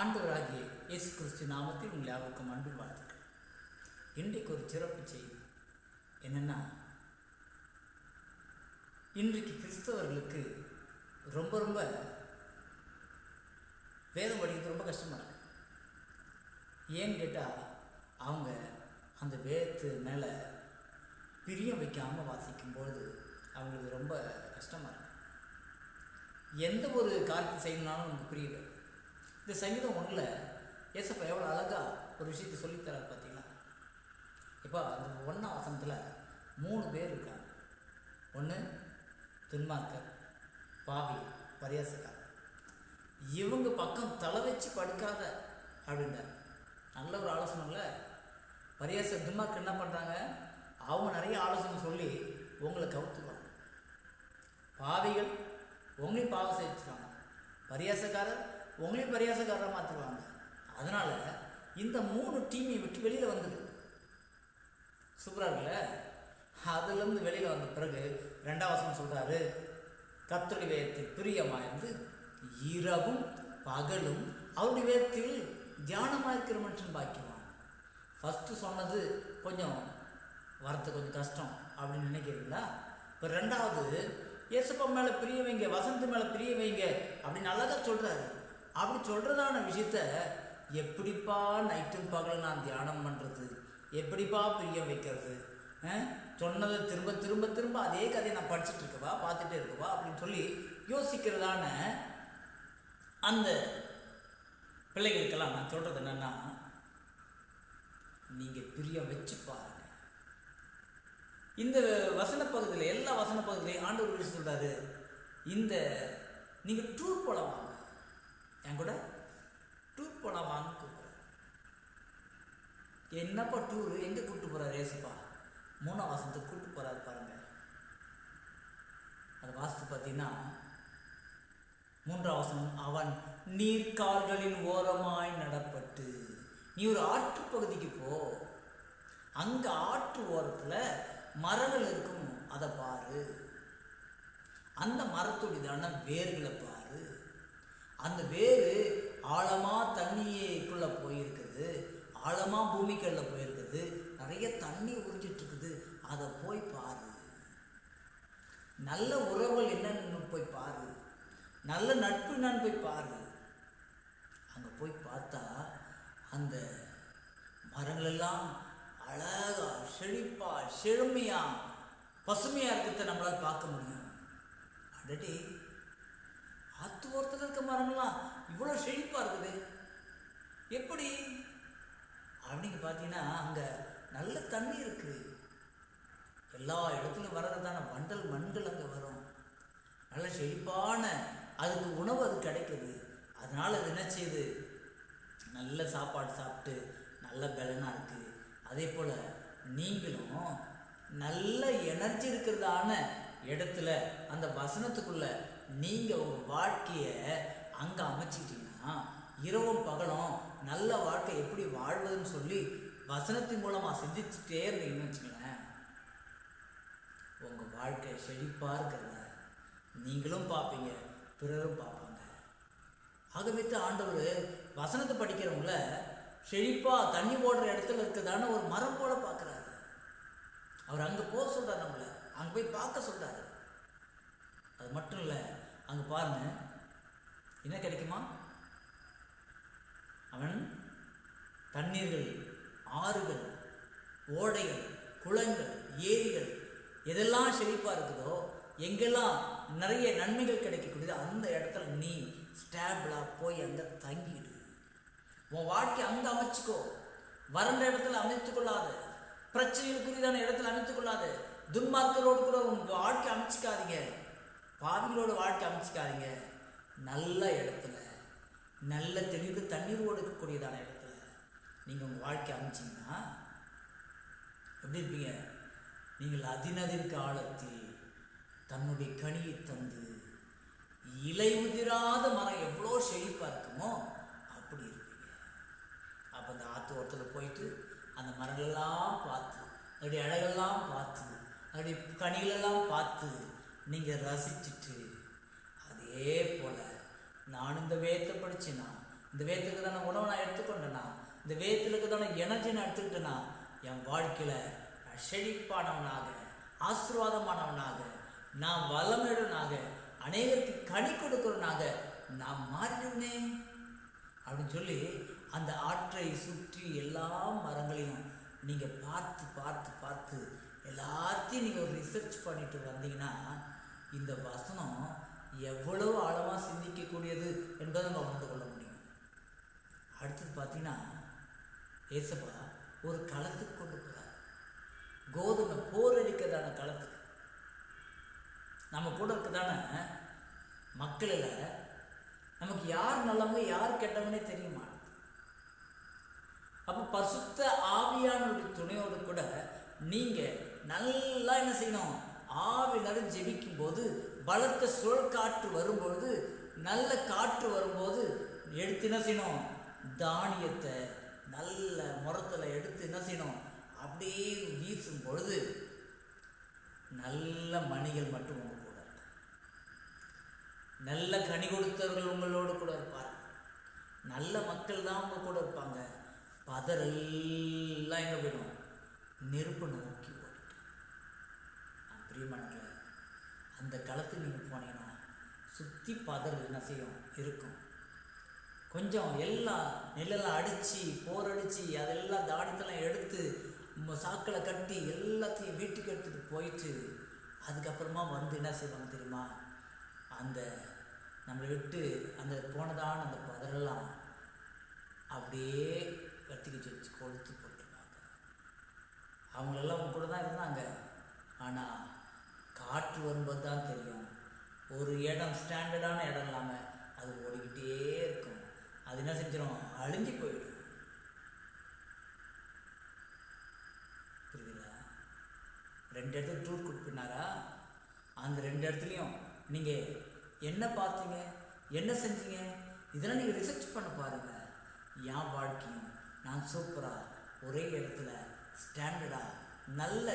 ஆண்டவராகிய இயேசு கிறிஸ்து நாமத்தில் உங்களை யாருக்கும் அன்பில் வாழ்த்துக்கள். இன்றைக்கு ஒரு சிறப்பு செய்தி என்னென்னா இன்றைக்கு கிறிஸ்தவர்களுக்கு ரொம்ப ரொம்ப வேதம் படிக்கிறது ரொம்ப கஷ்டமாக இருக்கு. ஏன்னு கேட்டால் அவங்க அந்த வேதத்து மேலே பிரியம் வைக்காமல் வாசிக்கும்பொழுது அவங்களுக்கு ரொம்ப கஷ்டமாக இருக்கு. எந்த ஒரு காரியத்தை செய்யணும்னாலும் நமக்கு புரியலை. இந்த சங்கீதம் ஒன்றில் ஏசப்பா எவ்வளோ அழகாக ஒரு விஷயத்தை சொல்லித்தரார் பார்த்தீங்களா இப்போ அந்த ஒன்றாம் வசனத்தில் மூணு பேர் இருக்காங்க. ஒன்று துன்மார்க்கர் பாவி பரியாசக்கார். இவங்க பக்கம் தலை வச்சு படுக்காத அப்படின்றார். நல்ல ஒரு ஆலோசனை இல்லை பரியாச துன்மார்க்கர் என்ன பண்ணுறாங்க அவங்க நிறைய ஆலோசனை சொல்லி உங்களை கவுத்துவாங்க பாவிகள் உங்களையும் பாவம் செஞ்சுருவாங்க. பரியாசக்காரர் உங்களையும் பரியாசக்காரராக மாற்றிடுவாங்க அதனால் இந்த மூணு டீமை விட்டு வெளியில் வந்தது. சூப்பராக இருக்குல்ல? அதுலேருந்து வெளியில் வந்த பிறகு ரெண்டாவது சொல்கிறாரு கத்தருடைய வேதத்தில் பிரியமாயிருந்து இரவும் பகலும் அவருடைய வேதத்தில் தியானமாக இருக்கிற மனுஷன் பாக்கியவான். ஃபஸ்ட்டு சொன்னது கொஞ்சம் வரத்து கொஞ்சம் கஷ்டம் அப்படின்னு நினைக்கிறீங்களா? இப்போ ரெண்டாவது இயேசுப்பா மேலே பிரிய வைங்க வசந்த் மேலே பிரிய வைங்க அப்படின்னு அழகாக சொல்கிறாரு அப்படி சொல்கிறதான விஷயத்த எப்படிப்பா நைட்டும் பகலும் நான் தியானம் பண்ணுறது எப்படிப்பா பிரிய வைக்கிறது? சொன்னதை திரும்ப திரும்ப திரும்ப அதே கதையை நான் படிச்சுட்டு இருக்கவா பார்த்துட்டே இருக்கவா அப்படின்னு சொல்லி யோசிக்கிறதான அந்த பிள்ளைகளுக்கெல்லாம் நான் சொல்கிறது என்னென்னா நீங்கள் பிரியம் வச்சு பாருங்க. இந்த வசன பகுதியில் எல்லா வசன பகுதியிலையும் ஆண்டவர் சொல்கிறாரு இந்த நீங்கள் டூர் போகலாம் என் கூட டூர் போகலாம் வாங்க கூப்பிட்றாரு என்னப்பா டூரு எங்கே கூப்பிட்டு போகிறாரு ஏசப்பா மூணாம் வாசத்துக்கு கூப்பிட்டு போகிறாரு பாருங்க. அது வாசத்து பார்த்தீங்கன்னா மூன்றாம் வசனம் அவன் நீர்கால்களின் ஓரமாய் நடப்பட்டு நீ ஒரு ஆற்று பகுதிக்கு போ. அங்க ஆற்று ஓரத்துல மரங்கள் இருக்கும் அதை பாரு. அந்த மரத்துடையதான வேர்களை பாரு. அந்த வேறு ஆழமாக தண்ணிக்குள்ளே போயிருக்குது. ஆழமாக பூமிக்கல்ல போயிருக்குது. நிறைய தண்ணி உறிஞ்சிட்ருக்குது. அதை போய் பாரு. நல்ல உறவுகள் என்னன்னு போய் பாரு. நல்ல நட்பு என்னன்னு போய் பாரு. அங்கே போய் பார்த்தா அந்த மரங்களெல்லாம் அழகா செழிப்பா செழுமையா பசுமையா இருக்கிறத நம்மளால் பார்க்க முடியும். அடடே. ஆத்து ஓரத்தில் இருக்க மரங்கள்லாம் இவ்வளோ செழிப்பாக இருக்குது. எப்படி? அப்படின்னு பார்த்தீங்கன்னா அங்கே நல்ல தண்ணி இருக்குது எல்லா இடத்துலையும் வர்றதான வண்டல் மண்கள் அங்கே வரும். நல்ல செழிப்பான அதுக்கு உணவு அது கிடைக்குது. அதனால் அது என்ன செய்யுது? நல்ல சாப்பாடு சாப்பிட்டு நல்ல பலனாக இருக்குது அதே போல் நீங்களும் நல்ல எனர்ஜி இருக்கிறதான இடத்துல அந்த வசனத்துக்குள்ளே நீங்கள் உங்கள் வாழ்க்கையை அங்கே அமைச்சிக்கிட்டீங்கன்னா இரவும் பகலும் நல்ல வாழ்க்கை எப்படி வாழ்வதுன்னு சொல்லி வசனத்தின் மூலமாக சிந்திச்சுட்டே இருந்தீங்கன்னு வச்சுங்களேன் உங்கள் வாழ்க்கை செழிப்பாக இருக்கிறத நீங்களும் பார்ப்பீங்க பிறரும் பார்ப்பாங்க. ஆகவே ஆண்டவர் வசனத்தை படிக்கிறவங்கள செழிப்பாக தண்ணி போடுற இடத்துல இருக்கிறதான ஒரு மரம் போல பார்க்குறாரு. அவர் அங்கே போக சொல்கிறார் நம்மளை அங்கே போய் பார்க்க சொல்கிறாரு அது மட்டும் இல்லை அங்கே பாருங்க. என்ன கிடைக்குமா? அவன் தண்ணீர்கள் ஆறுகள் ஓடைகள் குளங்கள் ஏரிகள் எதெல்லாம் செழிப்பாக இருக்குதோ எங்கெல்லாம் நிறைய நன்மைகள் கிடைக்கக்கூடியதோ அந்த இடத்துல நீ ஸ்டேபிளாக போய் அங்கே தங்கிடு. உன் வாழ்க்கை அங்கே அமைச்சுக்கோ. வறண்ட இடத்துல அமைத்து கொள்ளாத. பிரச்சனைகளுக்குரியதான இடத்துல அமைத்து கொள்ளாத. துன்மார்க்கரோடு கூட உன் வாழ்க்கை அமைச்சிக்காதீங்க. பாவிகளோட வாழ்க்கை அமைச்சிக்காதீங்க. நல்ல இடத்துல நல்ல தெளிவு தண்ணீரோடு இருக்கக்கூடியதான இடத்துல நீங்கள் உங்கள் வாழ்க்கை அமைச்சிங்கன்னா எப்படி இருப்பீங்க? நீங்கள் அதினதின் காலத்தில் தன்னுடைய கனியை தந்து இலை உதிராத மரம் எவ்வளோ செழிப்பாக இருக்குமோ அப்படி இருப்பீங்க. அப்போ அந்த ஆற்று ஓரத்தில் போயிட்டு அந்த மரங்களெல்லாம் பார்த்து அதோடைய அழகெல்லாம் பார்த்து அதோடைய கனிகளெல்லாம் பார்த்து நீங்கள் ரசிச்சுட்டு அதே போல் நான் இந்த வேத்தை படிச்சேன்னா இந்த வேத்துக்கு தானே உணவை நான் எடுத்துக்கொண்டேனா இந்த வேத்திலுக்கு தானே எனர்ஜி நான் எடுத்துக்கிட்டேனா என் வாழ்க்கையில் செழிப்பானவனாக ஆசீர்வாதமானவனாக நான் வளமிடனாக அநேகருக்கு கனி கொடுக்கிறவனாக நான் மாறிடுவேன் அப்படின்னு சொல்லி அந்த ஆற்றை சுற்றி எல்லா மரங்களையும் நீங்கள் பார்த்து பார்த்து பார்த்து எல்லாத்தையும் நீங்கள் ஒரு ரிசர்ச் பண்ணிட்டு வந்தீங்கன்னா இந்த வசனம் எவ்வளவு ஆழமாக சிந்திக்கக்கூடியது என்பதை நம்ம உணர்ந்து கொள்ள முடியும். அடுத்தது பார்த்தீங்கன்னா ஏசப்பா ஒரு களத்துக்கு கொண்டு போகிறார் கோதுமை போர் அடிக்கிறதான களத்துக்கு. நம்ம கூட இருக்கதான மக்களில் நமக்கு யார் நல்லவங்க யார் கெட்டவனே தெரியுமா? அப்போ பரிசுத்த ஆவியானுடைய துணையோடு கூட நீங்கள் நல்லா என்ன செய்யணும்? ஆவி ஜெபிக்கும் போது பலத்த சுழல் காற்று வரும்பொழுது நல்ல காற்று வரும்போது எடுத்து என்ன செய்யணும்? தானியத்தை நல்ல முறத்தில் எடுத்து என்ன செய்யணும்? அப்படியே வீசும் பொழுது நல்ல மணிகள் மட்டும் உங்கள் கூட இருக்கும். நல்ல கனி கொடுத்தவர்கள் உங்களோடு கூட இருப்பார். நல்ல மக்கள் தான் உங்க கூட இருப்பாங்க. பதறெல்லாம் எங்கே போயிடும்? நெருப்பு நோக்கி ஓடிட்டு பிரியமானங்கள அந்த களத்துக்கு நீங்கள் போனீங்கன்னா சுற்றி பதர் என்ன செய்யும்? இருக்கும். கொஞ்சம் எல்லாம் நெல்லெல்லாம் அடித்து போர் அடித்து அதெல்லாம் தானத்தெல்லாம் எடுத்து சாக்களை கட்டி எல்லாத்தையும் வீட்டுக்கு எடுத்துகிட்டு போயிட்டு அதுக்கப்புறமா வந்து என்ன செய்வாங்க தெரியுமா? அந்த நம்மளை விட்டு அந்த போனதான அந்த பதரெல்லாம் அப்படியே கட்டிக்கிட்டு வச்சு கொளுத்து போட்டுருக்காங்க. அவங்களெல்லாம் உங்க கூட தான் இருந்தாங்க. ஆனால் காற்று வரும்போது தான் தெரியும். ஒரு இடம் ஸ்டாண்டர்டான இடம் இல்லாமல் அது ஓடிக்கிட்டே இருக்கும். அது என்ன செஞ்சிடும் அழிஞ்சு போயிடும். புரியுதுங்களா? ரெண்டு இடத்துக்கு டூர் கொடுப்பினாரா அந்த ரெண்டு இடத்துலையும் நீங்கள் என்ன பார்த்தீங்க? என்ன செஞ்சீங்க? இதெல்லாம் நீங்கள் ரிசர்ச் பண்ண பாருங்கள் என் வாழ்க்கையும் நான் சூப்பராக ஒரே இடத்துல ஸ்டாண்டர்டாக நல்ல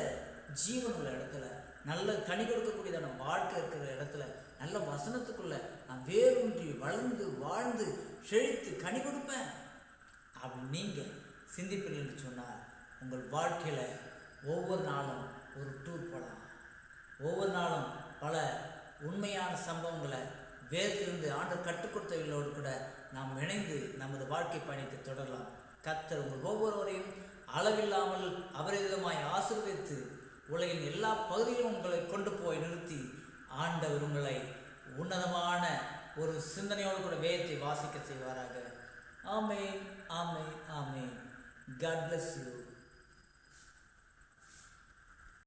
ஜீவனுள்ள இடத்துல நல்ல கனி கொடுக்கக்கூடியதான வாழ்க்கை இருக்கிற இடத்துல நல்ல வசனத்துக்குள்ள நான் வேரூன்றி வளர்ந்து வாழ்ந்து செழித்து கனி கொடுப்பேன். அப்படி நீங்கள் சிந்திப்பீர்கள் என்று சொன்னால் உங்கள் வாழ்க்கையில் ஒவ்வொரு நாளும் ஒரு டூர் போகலாம் ஒவ்வொரு நாளும் பல உண்மையான சம்பவங்களை வேர்த்திருந்து ஆண்டு கற்றுக் கொடுத்தவர்களோடு கூட நாம் இணைந்து நமது வாழ்க்கை பயணத்தை தொடரலாம். கத்தர் உங்கள் ஒவ்வொருவரையும் அளவில்லாமல் அபரிதமாய் ஆசீர்வதித்து உலகின் எல்லா பகுதியிலும் உங்களை கொண்டு போய் நிறுத்தி ஆண்டவர் உங்களை உன்னதமான ஒரு சிந்தனையோடு கூட வேதத்தை வாசிக்க செய்வாராக. ஆமே ஆமே ஆமே காட் பிளஸ் யூ